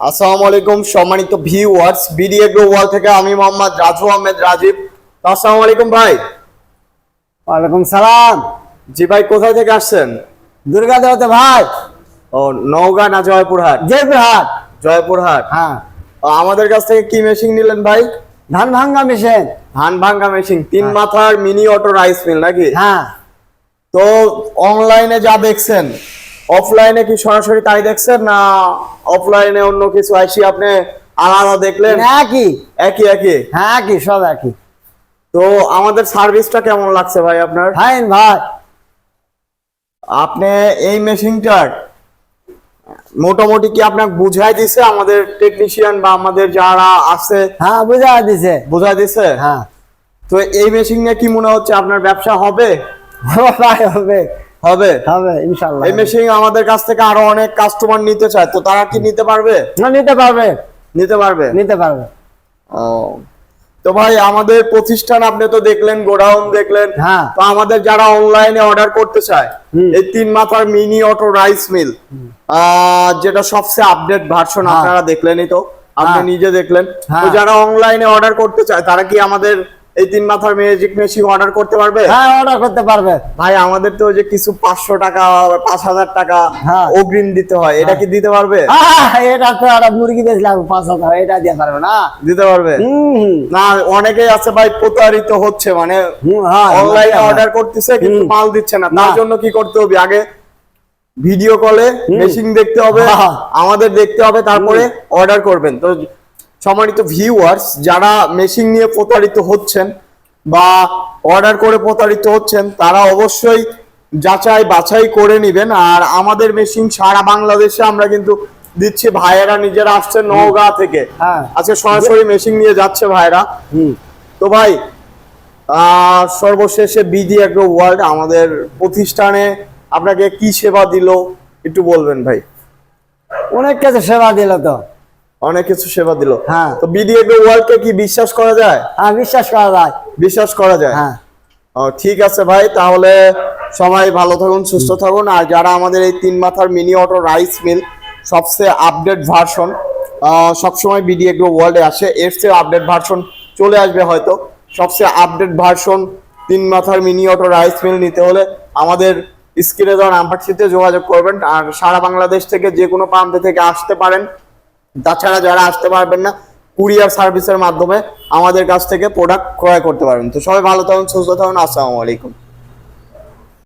আসসালামু আলাইকুম সম্মানিত ভিউয়ার্স বিডি এগ্রো ওয়াল থেকে আমি মোহাম্মদ রাজু আহমেদ রাজীব। আসসালামু আলাইকুম ভাই। ওয়ালাইকুম সালাম। জি ভাই কোথায় থেকে আসছেন? দুর্গা দেবতা ভাই ও নওগাঁ না জয়পুরহাট? জয়পুরহাট। জয়পুরহাট। হ্যাঁ। আমাদের কাছ থেকে কি মেশিন নিলেন ভাই? ধান ভাঙ্গা মেশিন ধান ভাঙ্গা মেশিন তিন হ্যাঁ। মাথার মিনি অটো রাইস মিল নাকি? হ্যাঁ। তো অনলাইনে যা দেখছেন অফলাইনে কি সরাসরি তাই দেখছেন না অফলাইনে অন্য কিছু আইসি আপনি আলাদা দেখলেন? একই। একই একই? হ্যাঁ একই সব একই। তো আমাদের সার্ভিসটা কেমন লাগছে ভাই আপনার? ফাইন ভাই। আপনি এই মেশিনটার মোটামুটি কি আপনাকে বুঝাই দিছে আমাদের টেকনিশিয়ান বা আমাদের যারা আছে? হ্যাঁ বুঝা দিছে। বুঝাই দিছে? হ্যাঁ। তো এই মেশিন নিয়ে কি মনে হচ্ছে আপনার ব্যবসা হবে? হবে। হবে হবে ইনশাল্লাহ এই মেশিন আমাদের কাছ থেকে আরও অনেক কাস্টমার নিতে চায় তো তারা কি নিতে পারবে না, নিতে পারবে নিতে পারবে নিতে পারবে ও তো ভাই আমাদের প্রতিষ্ঠান আপনি তো দেখলেন গোডাউন দেখলেন হ্যাঁ। তো আমাদের যারা অনলাইনে অর্ডার করতে চায়। এই তিন মাথার মিনি অটো রাইস মিল যেটা সবচেয়ে আপডেট ভার্সন হ্যাঁ। আপনারা দেখলেনই তো আপনি হ্যাঁ। নিজে দেখলেন তো। যারা অনলাইনে অর্ডার করতে চায় তারা কি আমাদের এই তিন মাথার ম্যাজিক মেশিন অর্ডার করতে পারবে? হ্যাঁ অর্ডার করতে পারবে। ভাই আমাদের তো যে কিছু পাঁচশো টাকা পাঁচ হাজার টাকা হ্যাঁ। অগ্রিম দিতে হয় এটা কি দিতে পারবে? এটা তো আর মুরগি বেচলাম পাঁচ হাজার এটা দিয়ে পারবে না। দিতে পারবে? না অনেকেই আছে ভাই প্রতারিত হচ্ছে মানে হ্যাঁ, অনলাইনে হ্যাঁ। অর্ডার করতেছে কিন্তু মাল দিচ্ছে না। তার জন্য কি করতে হবে? আগে ভিডিও কলে মেশিন দেখতে হবে হ্যাঁ। আমাদের দেখতে হবে তারপরে অর্ডার করবেন। তো সম্মানিত ভিউয়ার্স যারা মেশিন নিয়ে প্রতারিত হচ্ছেন বা অর্ডার করে প্রতারিত হচ্ছেন তারা অবশ্যই যাচাই বাছাই করে নেবেন। আর আমাদের মেশিন সারা বাংলাদেশে আমরা কিন্তু দিচ্ছি। ভাইয়েরা নিজেরা আসছে নওগাঁ থেকে। হ্যাঁ। আজকে সরাসরি মেশিন নিয়ে যাচ্ছে ভাইয়েরা। হুম। তো ভাই আহ, সর্বশেষে বিডি অ্যাগ্রো ওয়ার্ল্ড আমাদের প্রতিষ্ঠানে আপনাকে কি সেবা দিল একটু বলবেন ভাই? অনেক কাছে সেবা দিল তো। অনেক কিছু সেবা দিল। হ্যাঁ। তো বিডি অ্যাগ্রো ওয়ার্ল্ডকে কি বিশ্বাস করা যায়? হ্যাঁ বিশ্বাস করা যায়। বিশ্বাস করা যায়? হ্যাঁ। ও, ঠিক আছে ভাই তাহলে সবাই ভালো থাকুন সুস্থ থাকুন আর যারা আমাদের এই তিন মাথার মিনি অটো রাইস মিল সবচেয়ে আপডেট ভার্সন সবসময় বিডি এগ্রো ওয়ার্ল্ডে আসে এর চেয়ে আপডেট ভার্সন চলে আসবে হয়তো। সবচেয়ে আপডেট ভার্সন তিন মাথার মিনি অটো রাইস মিল নিতে হলে আমাদের স্ক্রিনে দেওয়া নাম্বারটিতে যোগাযোগ করবেন আর সারা বাংলাদেশ থেকে যে কোনো প্রান্ত থেকে আসতে পারেন। তাছাড়া যারা আসতে পারবেন না কুরিয়ার সার্ভিসের মাধ্যমে আমাদের কাছ থেকে প্রোডাক্ট ক্রয় করতে পারবেন। তো সবাই ভালো থাকুন, সুস্থ থাকুন, আসসালামু আলাইকুম।